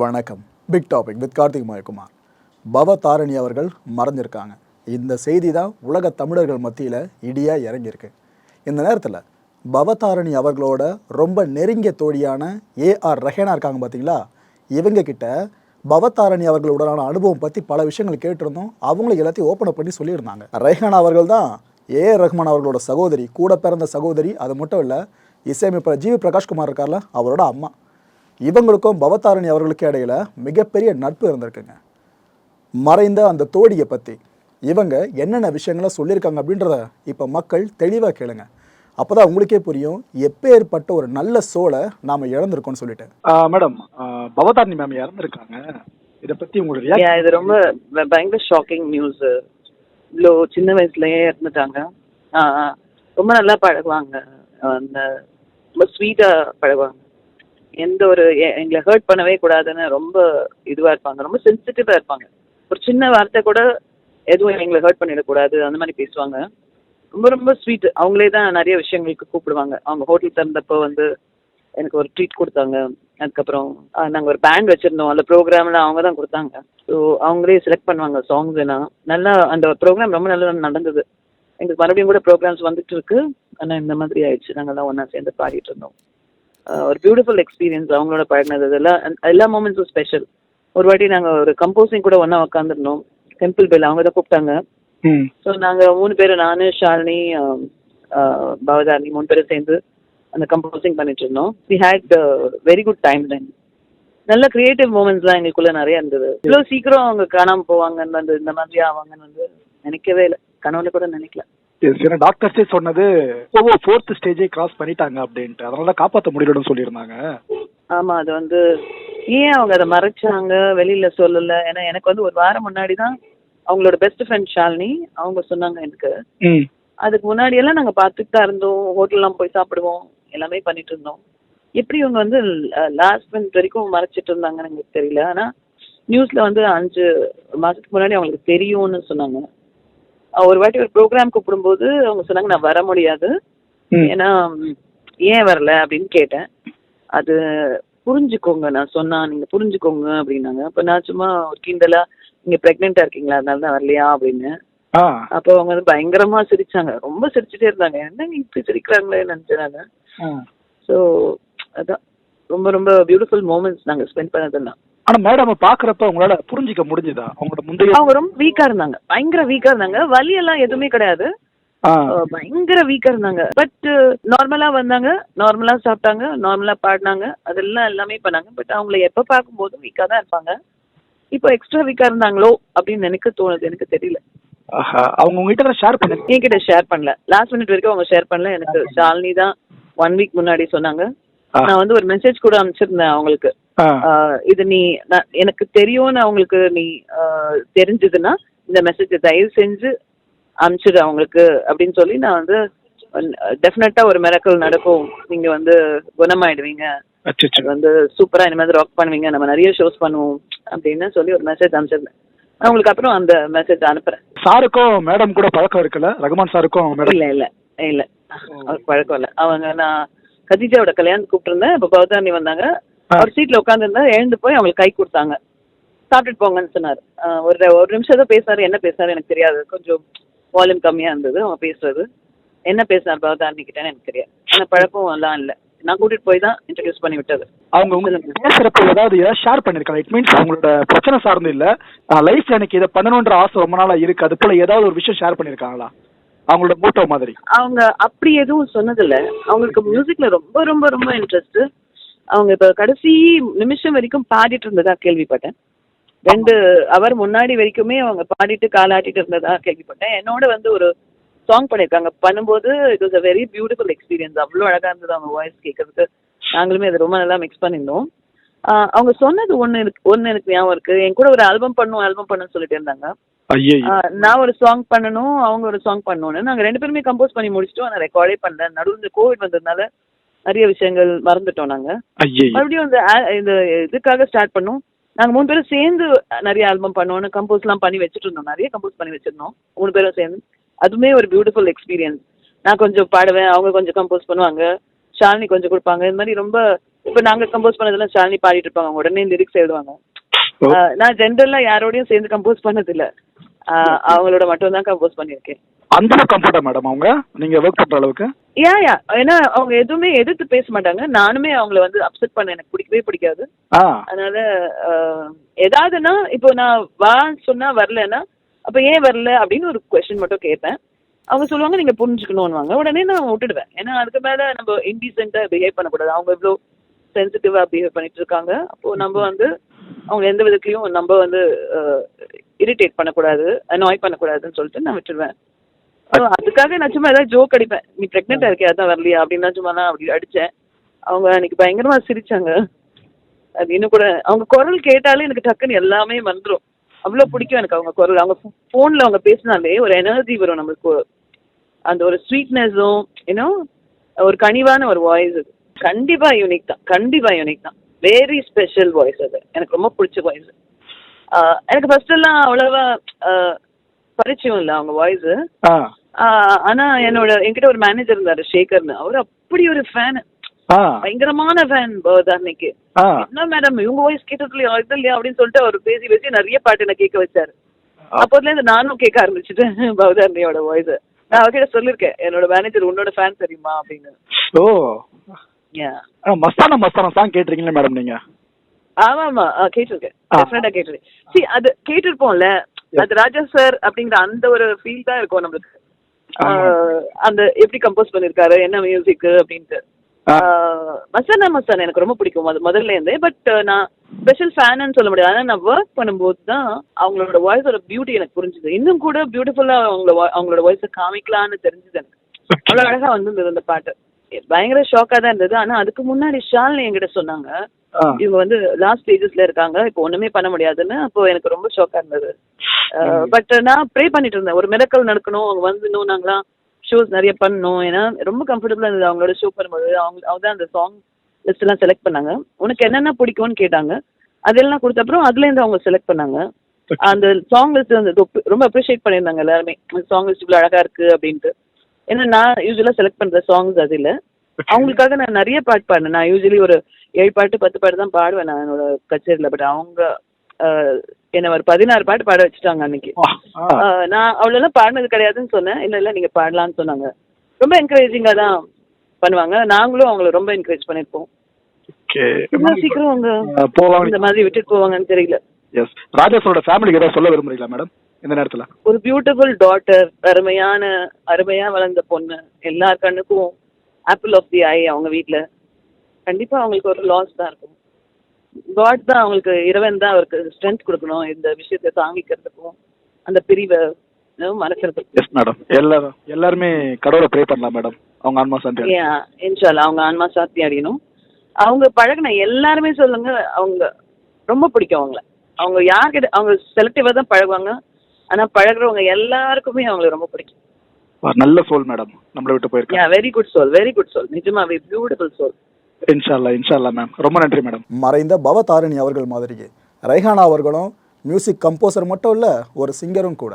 வணக்கம். Big topic with Karthik Mayakumar Bhavatharini அவர்கள் மறைஞ்சிருக்காங்க இந்த செய்தி தான் உலக தமிழர்கள் மத்தியில் இடியாக இறங்கியிருக்கு. இந்த நேரத்தில் பவதாரணி அவர்களோட ரொம்ப நெருங்கிய தோழியான ஏஆர் ரஹேனா இருக்காங்க பார்த்தீங்களா இவங்க கிட்ட பவதாரணி அவர்களுடனான அனுபவம் பற்றி பல விஷயங்கள் கேட்டிருந்தோம். அவங்களும் எல்லாத்தையும் ஓப்பன் பண்ணி சொல்லியிருந்தாங்க. ரஹேனா அவர்கள் தான் ஏ ரஹ்மான் அவர்களோட சகோதரி கூட பிறந்த சகோதரி. அது மட்டும் இல்லை இசையமைப்பாளர் ஜிவி பிரகாஷ்குமார் இருக்கார்ல அவரோட அம்மா. இவங்களுக்கும் பவதாரணி அவர்களுக்கும் இடையில மிகப்பெரிய நட்பு இருந்திருக்குங்க. மறைந்த அந்த தோழியை பற்றி இவங்க என்னென்ன விஷயங்களை சொல்லியிருக்காங்க அப்படின்றத இப்போ மக்கள் தெளிவாக கேளுங்க. அப்போ தான் உங்களுக்கே புரியும் எப்பேற்பட்ட ஒரு நல்ல சோலை நாம் இழந்திருக்கோம்னு சொல்லிட்டு. மேடம் பவதாரணி மேம் இறந்துருக்காங்க. இதை பத்தி Yeah, இது ரொம்ப பயங்கர ஷாக்கிங் நியூஸ் இவ்வளோ சின்ன வயசுலயே இறந்துட்டாங்க. ரொம்ப நல்லா பழகுவாங்க. அந்த ரொம்ப ஸ்வீட்டா பழகுவாங்க. எந்த ஒரு எ- எங்களை ஹர்ட் பண்ணவே கூடாதுன்னு ரொம்ப இதுவா இருப்பாங்க. ரொம்ப சென்சிட்டிவா இருப்பாங்க. ஒரு சின்ன வார்த்தை கூட எதுவும் எங்களை ஹர்ட் பண்ணிடக்கூடாது. அந்த மாதிரி பேசுவாங்க. ரொம்ப ரொம்ப ஸ்வீட் அவங்களே தான் நிறைய விஷயங்களுக்கு கூப்பிடுவாங்க. அவங்க ஹோட்டல் திறந்தப்போ வந்து எனக்கு ஒரு ட்ரீட் கொடுத்தாங்க. அதுக்கப்புறம் நாங்கள் ஒரு பேண்ட் வச்சுருந்தோம். அந்த ப்ரோக்ராமில் அவங்க தான் கொடுத்தாங்க. ஸோ அவங்களே செலக்ட் பண்ணுவாங்க சாங்ஸ் எல்லாம். நல்லா அந்த ப்ரோக்ராம் ரொம்ப நல்லா நடந்தது. எங்களுக்கு மறுபடியும் கூட ப்ரோக்ராம்ஸ் வந்துட்டு இருக்கு. ஆனால் இந்த மாதிரி ஆயிடுச்சு. நாங்கள்லாம் ஒன்றா சேர்ந்து பாடிட்டு இருந்தோம். ஒரு பியூட்டிஃபுல் எக்ஸ்பீரியன்ஸ் அவங்களோட பழகினது. இதெல்லாம் அந்த- எல்லா மூமெண்ட்ஸும் ஸ்பெஷல் ஒரு வாட்டி நாங்க ஒரு கம்போசிங் கூட ஒண்ணா உட்காந்துருந்தோம் டெம்பிள் பெல் அவங்க தான் கூப்பிட்டாங்க. ஸோ நாங்க மூணு பேர் நானு ஷாலினி பவதாரணி மூணு பேரும் சேர்ந்து அந்த கம்போசிங் பண்ணிட்டு இருந்தோம். We had very good time then நல்ல கிரியேட்டிவ் மூமெண்ட்ஸ்லாம் எங்களுக்குள்ள நிறைய இருந்தது. இவ்வளோ சீக்கிரம் அவங்க காணாம போவாங்கன்னு வந்து இந்த மாதிரி ஆவாங்கன்னு வந்து நினைக்கவே இல்லை. கனவுல கூட நினைக்கல. ஏன்னா டாக்டர்ஸே சொன்னது ஓ ஃபோர்த் ஸ்டேஜே கிராஸ் பண்ணிட்டாங்க அப்படின்ட்டு. அதனால தான் காப்பாற்ற முடியலன்னு சொல்லியிருந்தாங்க. ஆமா அது வந்து ஏன் அவங்க அதை மறைச்சாங்க வெளியில சொல்லல? ஏன்னா எனக்கு வந்து ஒரு வாரம் முன்னாடி தான் அவங்களோட பெஸ்ட் ஃப்ரெண்ட் ஷாலினி அவங்க சொன்னாங்க எனக்கு. ம். அதுக்கு முன்னாடி எல்லாம் நாங்க பார்த்துட்டு தான் இருந்தோம். ஹோட்டல்லாம் போய் சாப்பிடுவோம். எல்லாமே பண்ணிட்டு இருந்தோம். எப்படி இவங்க வந்து லாஸ்ட் மினிட் வரைக்கும் மறைச்சிட்டு இருந்தாங்கன்னு எனக்கு தெரியல. ஆனா நியூஸ்ல வந்து அஞ்சு மாசத்துக்கு முன்னாடி அவங்களுக்கு தெரியும்னு சொன்னாங்க. ஒரு வாட்டி ஒரு ப்ரோக்ராம் கூப்பிடும்போது அவங்க சொன்னாங்க நான் வர முடியாது. ஏன்னா ஏன் வரல? அப்படின்னு கேட்டேன். அது புரிஞ்சுக்கோங்க நான் சொன்னா நீங்க புரிஞ்சுக்கோங்க அப்படின்னாங்க. அப்ப நான் சும்மா ஒரு கிண்டலா நீங்க பிரெக்னெண்டா இருக்கீங்களா? அதனால தான் வரலையா? அப்படின்னு. அப்போ அவங்க வந்து பயங்கரமா சிரிச்சாங்க. ரொம்ப சிரிச்சுட்டே இருந்தாங்க. என்னங்க இப்படி சிரிக்கிறாங்களே? நினைச்சாங்க ம். ஸோ அதான். ரொம்ப ரொம்ப பியூட்டிஃபுல் மூமெண்ட்ஸ் நாங்க ஸ்பெண்ட் பண்ணதெல்லாம் ஆனா மேடம் பாக்குறப்ப உங்களால புரிஞ்சிக்க முடிஞ்சுதா? அவங்களோட முந்தைய அவங்க ரொம்ப வீக்கா இருந்தாங்க. பயங்கர வீக்கா இருந்தாங்க. வலி எல்லாம் எதுவுமே கிடையாது. பயங்கர வீக்கா இருந்தாங்க. பட் நார்மலா வந்தாங்க. நார்மலா சாப்பிட்டாங்க. நார்மலா பாடினாங்க. அதெல்லாம் எல்லாமே பண்ணாங்க. பட் அவங்கள எப்ப பார்க்கும்போதும் வீக்கா தான் இருப்பாங்க. இப்போ எக்ஸ்ட்ரா வீக்கா இருந்தாங்களோ அப்படின்னு எனக்கு தோணுது. எனக்கு தெரியல. அவங்க உங்ககிட்ட ஷேர் பண்ணி என்கிட்ட ஷேர் பண்ணல. லாஸ்ட் மினிட் வரைக்கும் அவங்க ஷேர் பண்ணல. எனக்கு ஷாலினி தான் ஒன் வீக் முன்னாடி சொன்னாங்க. நான் வந்து ஒரு மெசேஜ் கூட அனுப்பிச்சிருந்தேன் அவங்களுக்கு. இது நீ எனக்கு தெரியும்னு அவங்களுக்கு நீ தெரிஞ்சதுன்னா இந்த மெசேஜ் தயவு செஞ்சு அனுப்பிச்சிடு அவங்களுக்கு அப்படின்னு சொல்லி நான் வந்து டெஃபினட்டா ஒரு மிரக்கல் நடக்கும். நீங்க வந்து குணமாயிடுவீங்க. வந்து சூப்பரா இனிமேல் ராக் பண்ணுவீங்க. நம்ம நிறைய ஷோஸ் பண்ணுவோம் அப்படின்னு சொல்லி ஒரு மெசேஜ் அனுப்பிச்சிருந்தேன் நான் உங்களுக்கு அப்புறம் அந்த மெசேஜ் அனுப்புறேன். சாருக்கும் மேடம் கூட பழக்கம் இருக்குல்ல? ரகுமான் சாருக்கும் இல்ல இல்ல இல்ல. பழக்கம் இல்ல. அவங்க நான் கதிஜாவோட கல்யாணத்துக்கு கூப்பிட்டுருந்தேன். இப்ப பௌதாரணி வந்தாங்க. அவர் சீட்ல உட்காந்துருந்தா எழுந்து போய் அவங்களுக்கு கை கொடுத்தாங்க. சாப்பிட்டுட்டு போங்கன்னு சொன்னாரு. ஒரு ஒரு நிமிஷம் தான் பேசினாரு என்ன பேசினாரு எனக்கு தெரியாது. கொஞ்சம் வால்யூம் கம்மியா இருந்தது அவங்க பேசுறது. என்ன பேசினார் பௌதாரணி கிட்டன்னு எனக்கு தெரியாது. ஆனா பழக்கம் எல்லாம் இல்ல. நான் கூட்டிட்டு போய் தான் இன்ட்ரடியூஸ் பண்ணி விட்டது. அவங்க உங்களுக்கு பேசுறப்ப ஏதாவது ஏதாவது ஷேர் பண்ணிருக்காங்க இட் மீன்ஸ் அவங்களோட பிரச்சனை சார்ந்து இல்ல. லைஃப்ல எனக்கு இதை பண்ணணுன்ற ஆசை ரொம்ப நாளா இருக்கு. அது போல ஏதாவது ஒரு விஷயம் ஷேர் பண்ணிருக்காங்களா? அவங்களோட மூட்டோ மாதிரி. அவங்க அப்படி எதுவும் சொன்னதில்ல. அவங்களுக்கு மியூசிக்ல ரொம்ப ரொம்ப ரொம்ப இன்ட்ரெஸ்ட் அவங்க இப்ப கடைசி நிமிஷம் வரைக்கும் பாடிட்டு இருந்ததா கேள்விப்பட்டேன். ரெண்டு அவர் முன்னாடி வரைக்குமே அவங்க பாடிட்டு காலாட்டிட்டு இருந்ததா கேள்விப்பட்டேன். என்னோட வந்து ஒரு சாங் பண்ணியிருக்காங்க பண்ணும்போது it was a very beautiful experience அவ்வளோ அழகா இருந்தது அவங்க வாய்ஸ் கேட்கறதுக்கு. நாங்களுமே அதை ரொம்ப நல்லா மிக்ஸ் பண்ணியிருந்தோம். அவங்க சொன்னது ஒன்று எனக்கு ஒன்று எனக்கு ஞாபகம் இருக்கு. என் கூட ஒரு ஆல்பம் பண்ணும் ஆல்பம் பண்ணுன்னு சொல்லிட்டு இருந்தாங்க. நான் ஒரு சாங் பண்ணணும் அவங்க ஒரு சாங் பண்ணணும்னு. நாங்க ரெண்டு பேருமே கம்போஸ் பண்ணி முடிச்சிட்டோம். ஆனால் ரெக்கார்டே பண்ணல. நடுவில் கோவிட் வந்ததுனால நிறைய விஷயங்கள் மறந்துட்டோம் நாங்க. மறுபடியும் இந்த இந்த இதுக்காக ஸ்டார்ட் பண்ணோம். நாங்க மூணு பேரும் சேர்ந்து நிறைய ஆல்பம் பண்ணோம்னு கம்போஸ்லாம் பண்ணி வச்சுட்டு இருந்தோம் நிறைய கம்போஸ் பண்ணி வச்சிருந்தோம். மூணு பேரும் சேர்ந்து. அதுவுமே ஒரு பியூட்டிஃபுல் எக்ஸ்பீரியன்ஸ் நான் கொஞ்சம் பாடுவேன் அவங்க கொஞ்சம் கம்போஸ் பண்ணுவாங்க. ஷாலினி கொஞ்சம் கொடுப்பாங்க. இந்த மாதிரி ரொம்ப இப்போ நாங்க கம்போஸ் பண்ணதெல்லாம் ஷாலினி பாடிட்டு இருப்பாங்க. உடனே லிரிக்ஸ் எழுதுவாங்க. நான் ஜென்ரலா யாரோடையும் சேர்ந்து கம்போஸ் பண்ணது இல்ல ஆஹ் அவங்களோட மட்டும் தான் கம்போஸ் பண்ணியிருக்கேன். அந்த அளவுக்கு கம்ஃபர்டா மேடம் அவங்க? நீங்க ஒர்க் பண்ற அளவுக்கு? யா யா. ஏன்னா அவங்க எதுவுமே எதிர்த்து பேச மாட்டாங்க. நானுமே அவங்கள வந்து அப்செட் பண்ண எனக்கு பிடிக்கவே பிடிக்காது. ஆ. அதனால ஏதாவதுன்னா இப்போ நான் வான்னு சொன்னா வரலன்னா அப்ப ஏன் வரல அப்படின்னு ஒரு கொஸ்டின் மட்டும் கேட்பேன். அவங்க சொல்லுவாங்க நீங்க புரிஞ்சுக்கணும்னுவாங்க. உடனே நான் விட்டுடுவேன். ஏன்னா அதுக்கு மேல நம்ம இன்டீசென்ட்டா பிஹேவ் பண்ணக்கூடாது. அவங்க இவ்வளோ சென்சிட்டிவா பிஹேவ் பண்ணிட்டு இருக்காங்க. அப்போ நம்ம வந்து அவங்க எந்த விதத்துலயும் நம்ம வந்து இரிட்டேட் பண்ணக்கூடாது அனாய் பண்ணக்கூடாதுன்னு சொல்லிட்டு நான் விட்டுருவேன். அதுக்காக நான் சும்மா ஏதாவது ஜோக் அடிப்பேன். நீ ப்ரெக்னெண்டாக இருக்கியா? அதான் வரலையா? அப்படின்னா சும்மா நான் அப்படி அடித்தேன் அவங்க அன்னைக்கு பயங்கரமாக சிரித்தாங்க அது இன்னும் கூட அவங்க குரல் கேட்டாலே எனக்கு டக்குன்னு எல்லாமே வந்துடும் அவ்வளோ பிடிக்கும் எனக்கு அவங்க குரல். அவங்க ஃபோனில் அவங்க பேசினாலே ஒரு எனர்ஜி வரும் நம்மளுக்கு. அந்த ஒரு ஸ்வீட்னஸும் ஏன்னோ ஒரு கனிவான ஒரு வாய்ஸ் அது. கண்டிப்பாக யூனிக் தான். கண்டிப்பாக யூனிக் தான். வெரி ஸ்பெஷல் வாய்ஸ் அது. எனக்கு ரொம்ப பிடிச்ச வாய்ஸ் எனக்கு ஃபர்ஸ்ட் எல்லாம் அவ்வளவா பரிச்சயம் இல்லை அவங்க வாய்ஸ் ஆனா என்னோட என்கிட்ட ஒரு மேனேஜர் இருந்தாரு சேகர்னு. அவர் அப்படி ஒரு ஃபேன் பயங்கரமான ஃபேன் பவதாரணிக்கு ஆ. என்ன மேடம் இவங்க வாய்ஸ் கேட்டது இல்லையா இது இல்லையா அப்படின்னு சொல்லிட்டு அவர் பேசி பேசி நிறைய பாட்டு என்ன கேட்க வச்சாரு. அப்போதுல இருந்து நானும் கேட்க ஆரம்பிச்சுட்டேன் பவதாரணியோட வாய்ஸ் நான் அவர்கிட்ட சொல்லியிருக்கேன் என்னோட மேனேஜர் உன்னோட ஃபேன் தெரியுமா அப்படின்னு. ஓ. மஸ்தானா மஸ்தானா சாங் கேட்டிருக்கீங்களா மேடம் நீங்க? ஆமா ஆமா. கேட்டிருக்கேன். டெஃபினட்டா கேட்டிருக்கேன். சி அது கேட்டிருப்போம்ல அது ராஜா சார் அப்படிங்கிற அந்த ஒரு ஃபீல் தான் இருக்கும் நம்மளுக்கு. அந்த எப்படி கம்போஸ் பண்ணிருக்காரு என்ன மியூசிக் அப்படின்ட்டு. மசானா மசானா எனக்கு ரொம்ப பிடிக்கும். அது முதல்ல இருந்தே பட் நான் ஸ்பெஷல் ஃபேன்னு சொல்ல முடியாது. ஆனா நான் ஒர்க் பண்ணும்போது தான் அவங்களோட வாய்ஸோட பியூட்டி எனக்கு புரிஞ்சுது. இன்னும் கூட பியூட்டிஃபுல்லா அவங்கள vo- அவங்களோட வாய்ஸை காமிக்கலாம்னு தெரிஞ்சது எனக்கு. அவ்வளோ அழகா வந்திருந்தது அந்த பாட்டு. பயங்கர ஷாக்கா தான் இருந்தது. ஆனா அதுக்கு முன்னாடி ஷாலினி என்கிட்ட சொன்னாங்க. இவங்க வந்து லாஸ்ட் ஸ்டேஜஸ்ல இருக்காங்க. இப்போ ஒண்ணுமே பண்ண முடியாதுன்னு அப்போ எனக்கு ரொம்ப ஷாக்கா இருந்தது. பட் நான் ப்ரே பண்ணிட்டு இருந்தேன். ஒரு மிரக்கல் நடக்கணும். அவங்க வந்து இன்னும் நாங்களாம் ஷோஸ் நிறைய பண்ணணும். ஏன்னா ரொம்ப கம்ஃபர்டபுளா இருந்தது. அவங்களோட ஷோ பண்ணும்போது அவங்க அவங்க தான் அந்த சாங் லிஸ்ட் எல்லாம் செலக்ட் பண்ணாங்க. உனக்கு என்னென்ன பிடிக்கும்னு கேட்டாங்க. அதெல்லாம் கொடுத்த அப்புறம் அதுல இருந்து அவங்க செலக்ட் பண்ணாங்க. அந்த சாங் லிஸ்ட் வந்து ரொம்ப- ரொம்ப அப்ரிஷியேட் பண்ணியிருந்தாங்க எல்லாருமே. சாங் லிஸ்ட் இவ்வளோ அழகா இருக்கு அப்படின்ட்டு. ஏன்னா நான் யூஸ்வலா செலக்ட் பண்ற சாங்ஸ் அது இல்ல. அவங்களுக்காக நான் நிறைய பாட்டு பாடினேன் நான் யூஸ்வலி ஒரு ஏழு பாட்டு பத்து பாட்டு தான் பாடுவேன் நான் என்னோட கச்சேரியில். பட் அவங்க என்னை ஒரு பதினாறு பாட்டு பாட வச்சுட்டாங்க அன்னைக்கு. நான் அவ்வளோலாம் பாடினது கிடையாதுன்னு சொன்னேன். இல்லை இல்லை நீங்கள் பாடலாம்னு சொன்னாங்க. ரொம்ப என்கரேஜிங்காக தான் பண்ணுவாங்க. நாங்களும் அவங்கள ரொம்ப என்கரேஜ் பண்ணியிருப்போம் சீக்கிரம் அவங்க போவாங்க இந்த மாதிரி விட்டுட்டு போவாங்கன்னு தெரியல. எஸ் ராஜாஸோட ஃபேமிலிக்கு ஏதாவது சொல்ல விரும்புறீங்களா மேடம் இந்த நேரத்துல. ஒரு பியூட்டிஃபுல் டாட்டர் அருமையான அருமையா வளர்ந்த பொண்ணு எல்லார் கண்ணுக்கும் ஆப்பிள் ஆஃப் தி ஐ அவங்க வீட்ல. கண்டிப்பா அவங்களுக்கு ஒரு லாஸ் தான் இருக்கும். காட் தான் அவங்களுக்கு இறைவன் தான் அவருக்கு ஸ்ட்ரென்த் கொடுக்கணும் இந்த விஷயத்தை தாங்கிக்கிறதுக்கும் அந்த பிரிவை மறக்கிறதுக்கும். எஸ் மேடம் எல்லாரும் எல்லாருமே கடவுளை ப்ரே பண்ணலாம் மேடம் அவங்க ஆன்மா சாந்தி இன்ஷால்லா அவங்க ஆன்மா சாத்தி அடையணும். அவங்க பழகின எல்லாருமே சொல்லுங்க அவங்க ரொம்ப பிடிக்கும் அவங்கள. அவங்க யார்கிட்ட அவங்க செலக்டிவா தான் பழகுவாங்க. ஆனா பழகுறவங்க எல்லாருக்குமே அவங்களை ரொம்ப பிடிக்கும். நல்ல சோல் மேடம் நம்மளை விட்டு போயிருக்கேன் very good soul very good soul நிஜமாவே பியூட்டிஃபுல் சோல் இன்ஷால்லா இன்ஷால்லா மேம் ரொம்ப நன்றி மேடம் மறைந்த பவதாரிணி அவர்கள் மாதிரியே. ரெஹானா அவர்களும் மியூசிக் கம்போசர் மட்டும் இல்லை ஒரு சிங்கரும் கூட.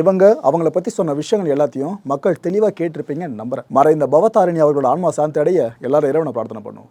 இவங்க அவங்கள பற்றி சொன்ன விஷயங்கள் எல்லாத்தையும் மக்கள் தெளிவாக கேட்டிருப்பீங்கன்னு நம்புறேன். மறைந்த பவதாரிணி அவர்களோட ஆன்மா சாந்தி அடைய எல்லாரும் இறைவனை பிரார்த்தனை பண்ணுவோம்.